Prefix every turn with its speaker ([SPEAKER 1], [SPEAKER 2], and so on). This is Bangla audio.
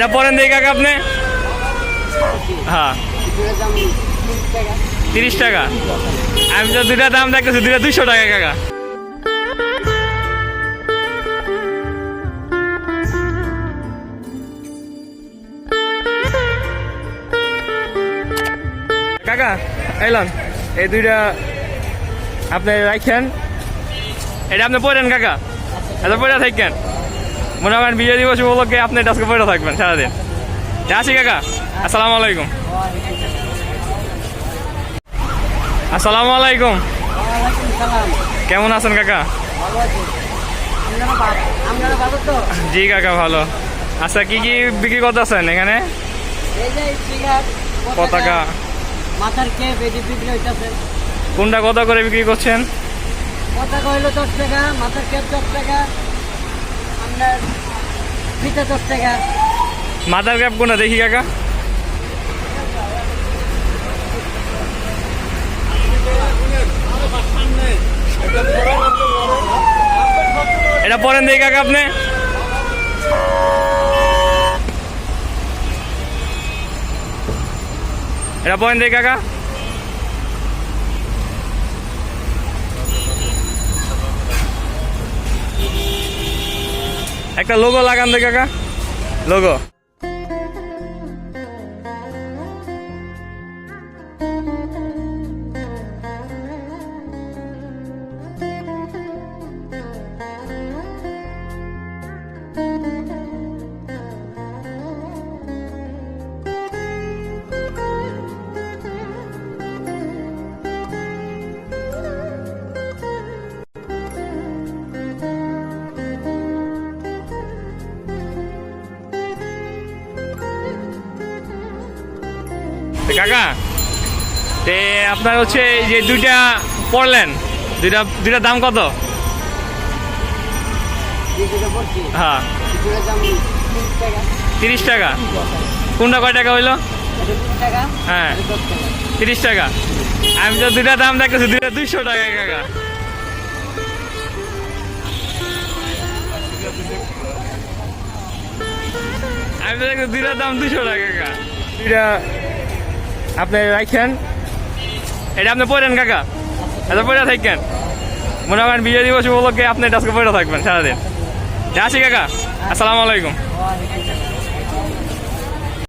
[SPEAKER 1] এটা পরেন দেখি কাকা আপনি। হ্যাঁ। তিরিশ টাকা। আমি তো দুটা দাম দেখতেছি দুটা দুইশো টাকা কাকা। কাকা, এলাম। এই দুইটা আপনি রাখেন এটা আপনি পড়েন কাকা। এটা পড়ে থাকেন। মনে করেন বিজয় দিবস উপলক্ষে আপনি টাস্কে পড়ে থাকবেন সারাদিন। আসি কাকা, আসসালামু আলাইকুম। আসসালামু আলাইকুম। কেমন আছেন কাকা? জি কাকা, ভালো। আচ্ছা কি কি বিক্রি করতেছেন এখানে? পতাকা। কোনটা কত করে বিক্রি করছেন?
[SPEAKER 2] পতাকা হইল দশ টাকা, মাথার কেপ দশ টাকা আপনার ফিতে টাকা
[SPEAKER 1] মাথার ক্যাপ কোনটা? দেখি কাকা। এটা পরেন দেখি কাকা আপনি। এটা পরেন দেখি কাকা। একটা লোগো লাগান দে কাকা। লোগো তো কাকা? তে আপনার হচ্ছে যে দুইটা পড়লেন, দুইটা দুইটা দাম কত? হ্যাঁ।
[SPEAKER 2] তিরিশ টাকা।
[SPEAKER 1] কোনটা কয় টাকা হইল? হ্যাঁ
[SPEAKER 2] দশ
[SPEAKER 1] তিরিশ টাকা। আমি তো দুইটা দাম দেখতেছি, দুইটা দুইশো টাকা, কাকা। আমি তো দেখছি দুইটার দাম দুইশো টাকা, কাকা। দুইটা আপনি রাখেন এটা আপনি পড়েন কাকা। এটা পড়ে থাকেন। মনে করেন বিজয় দিবস উপলক্ষে আপনি টাস্কে পড়ে থাকবেন সারাদিন। আসি কাকা। আসসালামু আলাইকুম।